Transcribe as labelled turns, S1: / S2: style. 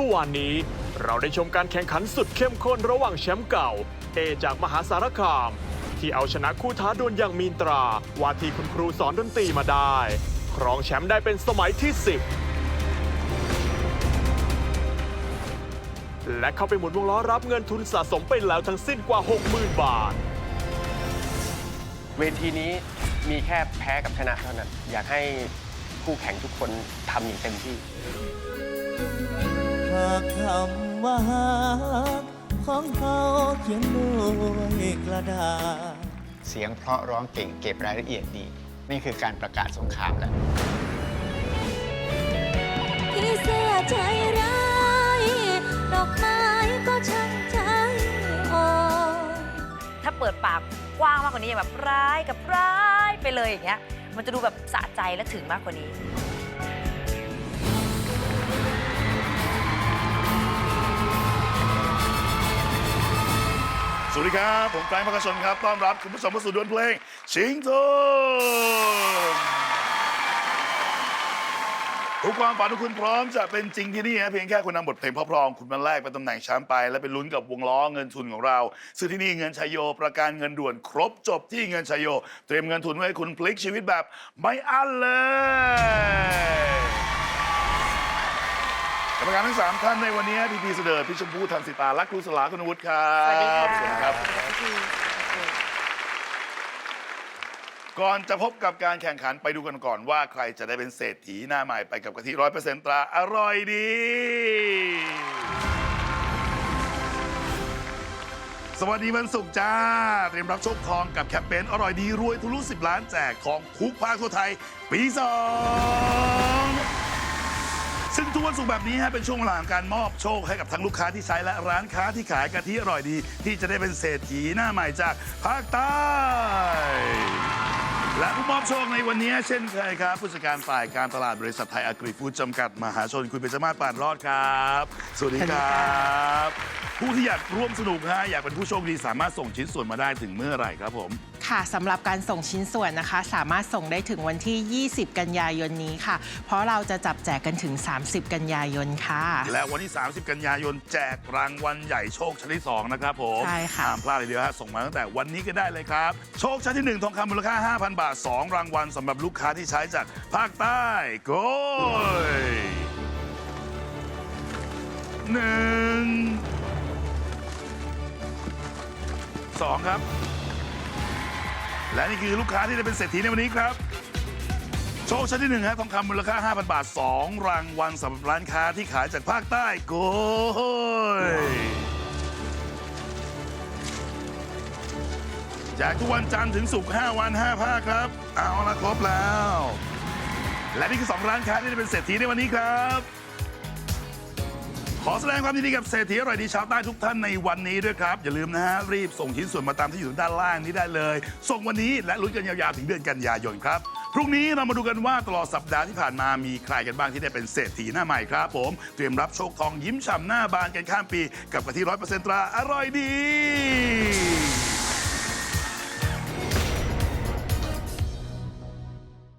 S1: มื่อวานนี้ เราได้ชมการแข่งขันสุดเข้มข้นระหว่างแชมป์เก่า เอจากมหาสารคาม ที่เอาชนะคู่ท้าดวลอย่างมีนตรา ว่าที่คุณครูสอนดนตรีมาได้ ครองแชมป์ได้เป็นสมัยที่ 10 และเข้าไปหมุนวงล้อรับเงินทุนสะสมไปแล้วทั้งสิ้นกว่า 60,000 บาท
S2: เวทีนี้มีแค่แพ้กับชนะเท่านั้น อยากให้คู่แข่งทุกคนทำอย่างเต็มที่
S3: กคำว่าฮักของเขาเขียนด้วยกระดาษ
S4: เสียงเพราะร้องเก่งเก็บรายละเอียดดี นี่คือการประกาศสงครามแล้ว
S5: พี่เสื้อใจร้ายดอกไม้ก็ช่างใจอ่อน
S6: ถ้าเปิดปากกว้างมากกว่านี้อย่างแบบร้ายกับร้ายไปเลยอย่างเงี้ย มันจะดูแบบสะใจและถึงมากกว่านี้
S7: วัสดีครับ ผมแฟรงค์พักชนครับ ต้อนรับคุณผู้ชมเข้าสู่ดวลเพลง ชิงทุนทุกความฝันของคุณพร้อมจะเป็นจริงที่นี่ฮะเพียงแค่คุณนำบทเพลงพราะๆของคุณมาแลกเป็นตำแหน่งแชมป์ไป และเป็นลุ้นกับวงล้อเงินทุนของเรา ซึ่งที่นี่เงินชัยโยประกันเงินด่วนครบจบที่เงินชัยโย เตรียมเงินทุนไว้ให้คุณพลิกชีวิตแบบไม่อั้นเลยกรรมการทั้งสามท่านในวันนี้พี่พีเสดิร์ดพี่ชมพู่ทันสิตาและครูสลาคุณวุฒิครับ
S6: สวัสดีค่ะ
S7: สวัสดีครับ ก่อนจะพบกับการแข่งขันไปดูกันก่อนว่าใครจะได้เป็นเศรษฐีหน้าใหม่ไปกับกะทิร้อยเปอร์เซ็นต์ตราอร่อยดี สวัสดีวันศุกร์จ้า เตรียมรับโชคทองกับแคมเปญอร่อยดีรวยทะลุ10 ล้านแจกของทุกภาคทั่วไทย ปีสอง ซึ่งทุกวันศุกร์แบบนี้ฮะเป็นช่วงเวลาของการมอบโชคให้กับทั้งลูกค้าที่ใช้และร้านค้าที่ขายกะทิอร่อยดี ที่จะได้เป็นเศรษฐีหน้าใหม่จากภาคใต้ และผู้มอบโชคในวันนี้เช่นเคยครับ ผู้จัดการฝ่ายการตลาดบริษัทไทยอ r กริฟูดจำกัด มหาชน คุณเบญจมาศปานรอดครับ สวัสดีครับ ผู้ที่อยากร่วมสนุกฮะอยากเป็นผู้โชคดีสามารถส่งชิ้นส่วนมาได้ถึงเมื่อไหร่ครับผม
S8: ค่ะสำหรับการส่งชิ้นส่วนนะคะ สามารถส่งได้ถึงวันที่ 20 กันยายนนี้ค่ะ เพราะเราจะจับแจกกันถึง 30 กันยายนค่ะ
S7: และวันที่ 30 กันยายนแจกรางวัลใหญ่โชคชั้นที่ 2 นะครับผม
S8: ใช่ค่ะ
S7: ห้ามพลาดเลยเดียวฮะส่งมาตั้งแต่วันนี้ก็ได้เลยครับ โชคชั้นที่ 1 ทองคำมูลค่า 5,000 บาท 2 รางวัลสำหรับลูกค้าที่ใช้จากภาคใต้โกยหนึ่ง สองครับ และนี่คือลูกค้าที่ได้เป็นเศรษฐีในวันนี้ครับ โชคชั้นที่หนึ่งฮะทองคำมูลค่า 5,000 บาท 2 รางวัลสำหรับร้านค้าที่ขายจากภาคใต้โกยแจกทุกวันจันทร์ถึงศุกร์5วัน 5 ภาคครับ เอาละครบแล้ว และนี่คือ 2 ร้านค้าที่ได้เป็นเศรษฐีในวันนี้ครับ ขอแสดงความยินดีกับเศรษฐีอร่อยดีชาวใต้ทุกท่านในวันนี้ด้วยครับ อย่าลืมนะฮะรีบส่งชิ้นส่วนมาตามที่อยู่ด้านล่างนี้ได้เลย ส่งวันนี้และลุ้นกันยาวๆถึงเดือนกันยายนครับ พรุ่งนี้เรามาดูกันว่าตลอดสัปดาห์ที่ผ่านมามีใครกันบ้างที่ได้เป็นเศรษฐีหน้าใหม่ครับ ผม เตรียมรับโชคทองยิ้มฉ่ำหน้าบานกันข้ามปี กับกะทิร้อยเปอร์เซ็นต์ตราอร่อยดี